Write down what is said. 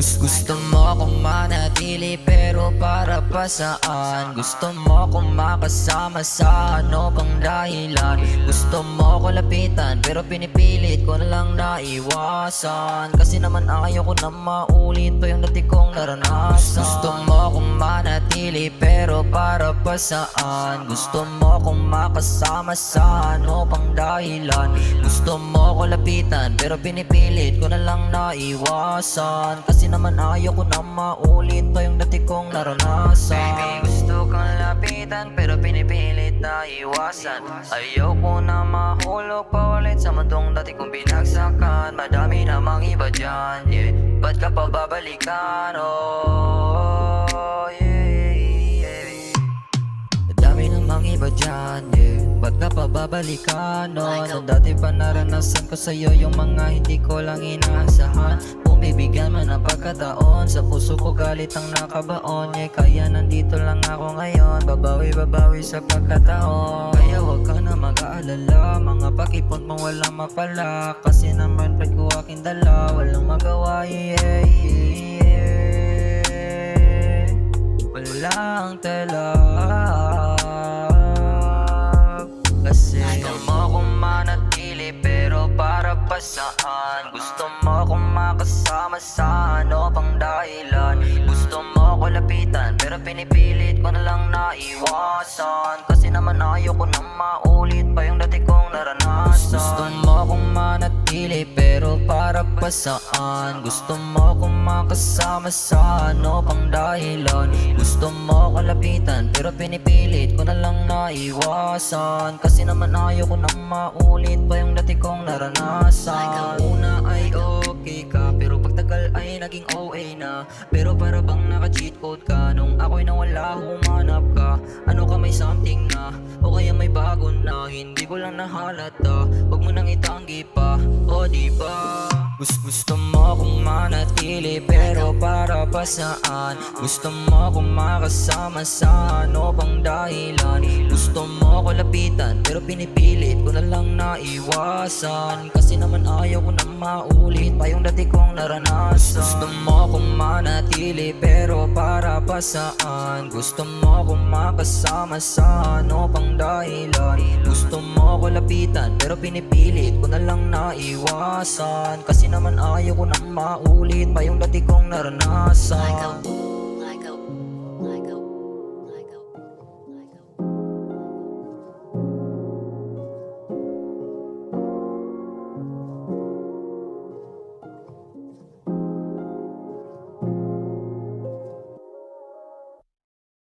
Gusto, mo akong manatili pero para pa saan Gusto mo akong makasama sa ano pang dahilan? Gusto mo ako lapitan pero pinipilit ko na lang naiwasan. Kasi naman ayaw ko na maulit pa yung dati kong naranasan. Gusto mo akong manatili pero para pa saan? Gusto mo akong makasama sa ano pang dahilan? Gusto mo ako lapitan pero pinipilit ko na lang naiwasan. Kasi naman ayaw ko na maulit pa yung dati kong naranasan. Baby gusto kang lapitan pero pinipilit na iwasan. Ayaw ko na mahulog pa ulit sa mundong dati kong binagsakan. Madami namang iba dyan, yeah. Ba't ka pa babalikan, oh, yeah, yeah Dami namang iba dyan, yeah. Ba't ka pa babalikan, no? Nung dati pa naranasan ko sa'yo Yung mga hindi ko lang inaasahan pagkataon. Sa puso ko galit ang nakabaon. Yeah, Kaya nandito lang ako ngayon. Babawi, babawi sa pagkataon. Kaya wag ka na mag-aalala. Mga pakipot mo walang mapala. Kasi naman pag ko aking dala. Walang magawa, yeah, yeah. Walang talab Kasi Gusto mo akong manatili pero para pa saan? Gusto pero pinipilit ko na lang naiwasan. Kasi naman ayaw ko na maulit pa yung dati kong naranasan. Gusto mo akong manatili pero para pa saan? Gusto mo akong makasama sa ano pang dahilan? Gusto mo ako lapitan pero pinipilit ko na lang naiwasan. Kasi naman ayaw ko na maulit pa yung dati kong naranasan Pero para bang naka-cheat code ka? Nung ako'y nawala humanap ka. Ano ka may something na? O kaya may bago na? Hindi ko lang nahalata. Huwag mo nang itanggi pa. O diba Gusto, mo akong manatili pero para pa saan? Gusto mo akong makasama sa ano pang dahilan? Gusto mo ako lapitan pero pinipilit ko na lang naiwasan. Kasi naman ayaw ko maulit pa yung dati kong naranasan. Gusto mo akong manatili pero para pa saan? Gusto mo akong makasama sa ano pang dahilan? Gusto mo ako lapitan pero pinipilit ko na lang naiwasan. Kasi naman ayaw ko na maulit pa yung dati kong naranasan